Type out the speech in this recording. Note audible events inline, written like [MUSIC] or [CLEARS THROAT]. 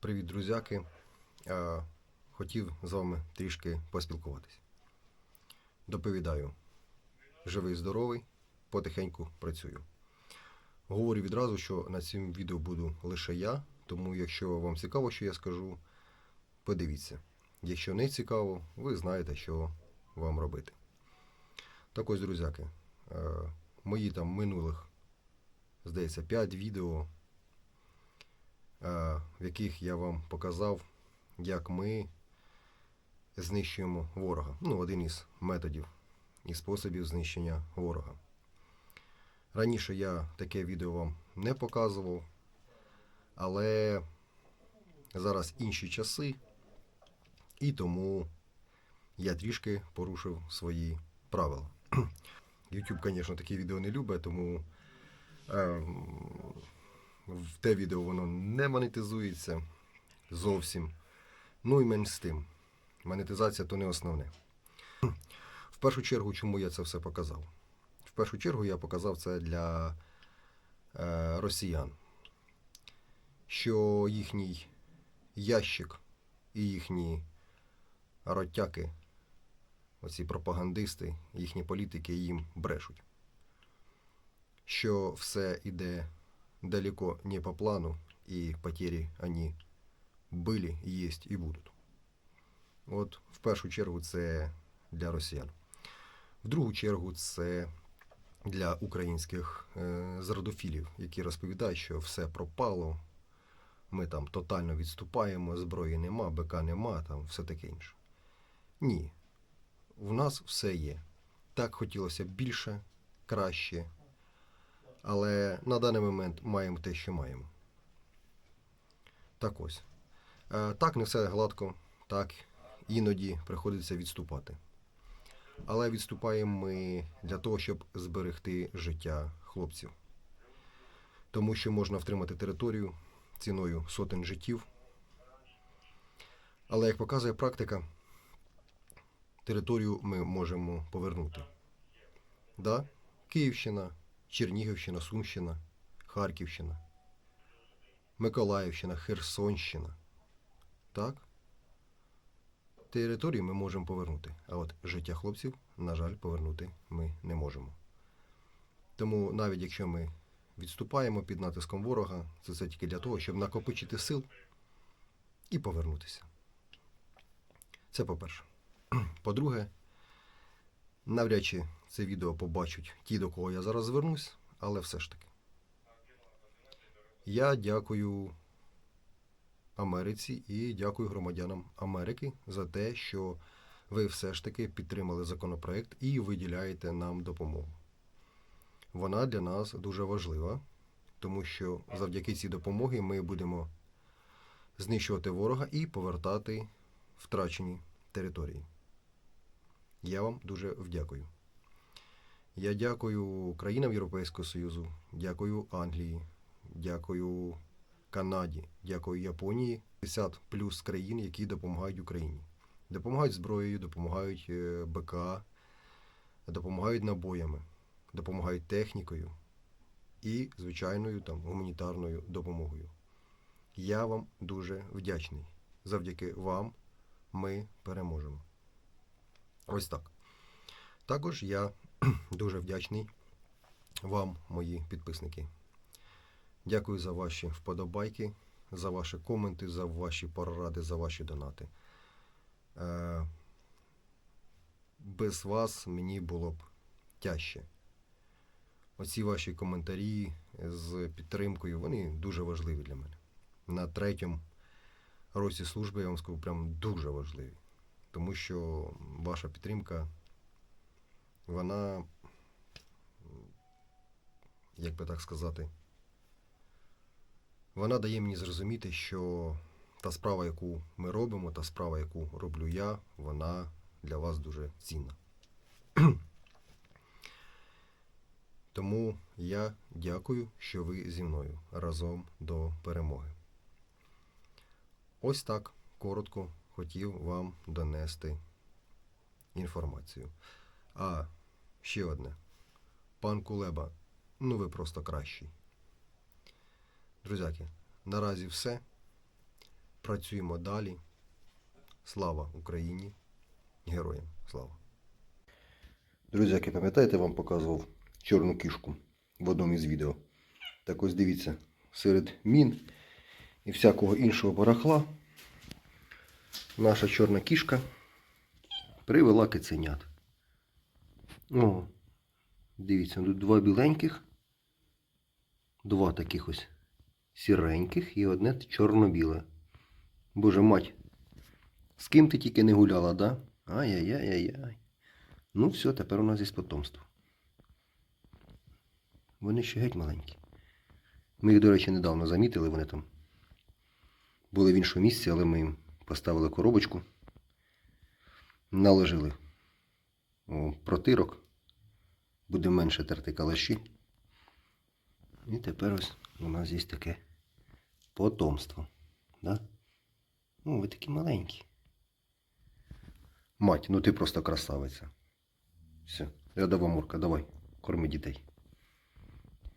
Привіт, друзяки. Е, Хотів з вами трішки поспілкуватись. Доповідаю, живий, здоровий, потихеньку працюю. Говорю відразу, що на цьому відео буду лише я, тому якщо вам цікаво, що я скажу, подивіться. Якщо не цікаво, ви знаєте, що вам робити. Так ось, друзяки, е, мої там минулих, здається, 5 відео в яких я вам показав, як ми знищуємо ворога. Ну, один із методів і способів знищення ворога. Раніше я таке відео вам не показував, але зараз інші часи, і тому я трішки порушив свої правила. [CLEARS THROAT] YouTube, звісно, такі відео не любить, тому ем, в те відео воно не монетизується зовсім. Ну і менш з тим. Монетизація то не основне. [CLEARS THROAT] В першу чергу, чому я це все показав? В першу чергу я показав це для е, росіян, що їхній ящик і їхні ротяки, оці пропагандисти, їхні політики їм брешуть. Що все іде далеко не по плану, и потери они были, есть і будуть. От в першу чергу це для росіян. В другу чергу це для українських е, зрадофілів, які розповідають, що все пропало, ми там тотально відступаємо, зброї нема, БК нема, там все таке інше. Ні. В нас все є. Так хотілося б більше, краще, але на даний момент маємо те, що маємо. Так ось. Е, Так, не все гладко, так, іноді приходиться відступати. Але відступаємо ми для того, щоб зберегти життя хлопців. Тому що можна втримати територію ціною сотень життів. Але як показує практика, територію ми можемо повернути. Да? Київщина, Чернігівщина, Сумщина, Харківщина, Миколаївщина, Херсонщина. Так? Території ми можемо повернути, а от життя хлопців, на жаль, повернути ми не можемо. Тому навіть якщо ми відступаємо під натиском ворога, це все тільки для того, щоб накопичити сил і повернутися. Це по-перше. [CLEARS THROAT] По-друге, навряд чи це відео побачать ті, до кого я зараз звернусь, але все ж таки. Я дякую Америці і дякую громадянам Америки за те, що ви все ж таки підтримали законопроект і виділяєте нам допомогу. Вона для нас дуже важлива, тому що завдяки цій допомогі ми будемо знищувати ворога і повертати втрачені території. Я вам дуже вдякую. Я дякую країнам Європейського Союзу, дякую Англії, дякую Канаді, дякую Японії. 50 плюс країн, які допомагають Україні. Допомагають зброєю, допомагають е, БК, допомагають набоями, допомагають технікою і звичайною там гуманітарною допомогою. Я вам дуже вдячний. Завдяки вам ми переможемо. Ось так. Також я [CLEARS THROAT] дуже вдячний вам, мої підписники. Дякую за ваші вподобайки, за ваші коменти, за ваші поради, за ваші донати. Е, Без вас мені було б тяжче. Оці ваші коментарі з підтримкою, вони дуже важливі для мене. На третьому році служби, я вам скажу, прям дуже важливі. Тому що ваша підтримка, вона, як би так сказати, вона дає мені зрозуміти, що та справа, яку ми робимо, та справа, яку роблю я, вона для вас дуже цінна. [CLEARS THROAT] Тому я дякую, що ви зі мною разом до перемоги. Ось так коротко хотів вам донести інформацію. А ще одне. Пан Кулеба, ну ви просто кращий. Друзяки, наразі все. Працюємо далі. Слава Україні! Героям слава! Друзі, як ви пам'ятаєте, вам показував чорну кішку в одному із відео. Так ось дивіться, серед мін і всякого іншого барахла наша чорна кішка привела киценят. О, дивіться, тут два біленьких, два таких ось сіреньких і одне чорно-біле. Боже мать, з ким ти тільки не гуляла, да? Ай-яй-яй-яй-яй. Ну все, тепер у нас є потомство. Вони ще геть маленькі. Ми їх, до речі, недавно замітили, вони там були в іншому місці, але ми їм поставили коробочку, наложили протирок, буде менше терти калаші. І тепер ось у нас є таке потомство. Да? Ну, ви такі маленькі. Мать, ну ти просто красавиця. Все, я давай, мурка, давай, корми дітей.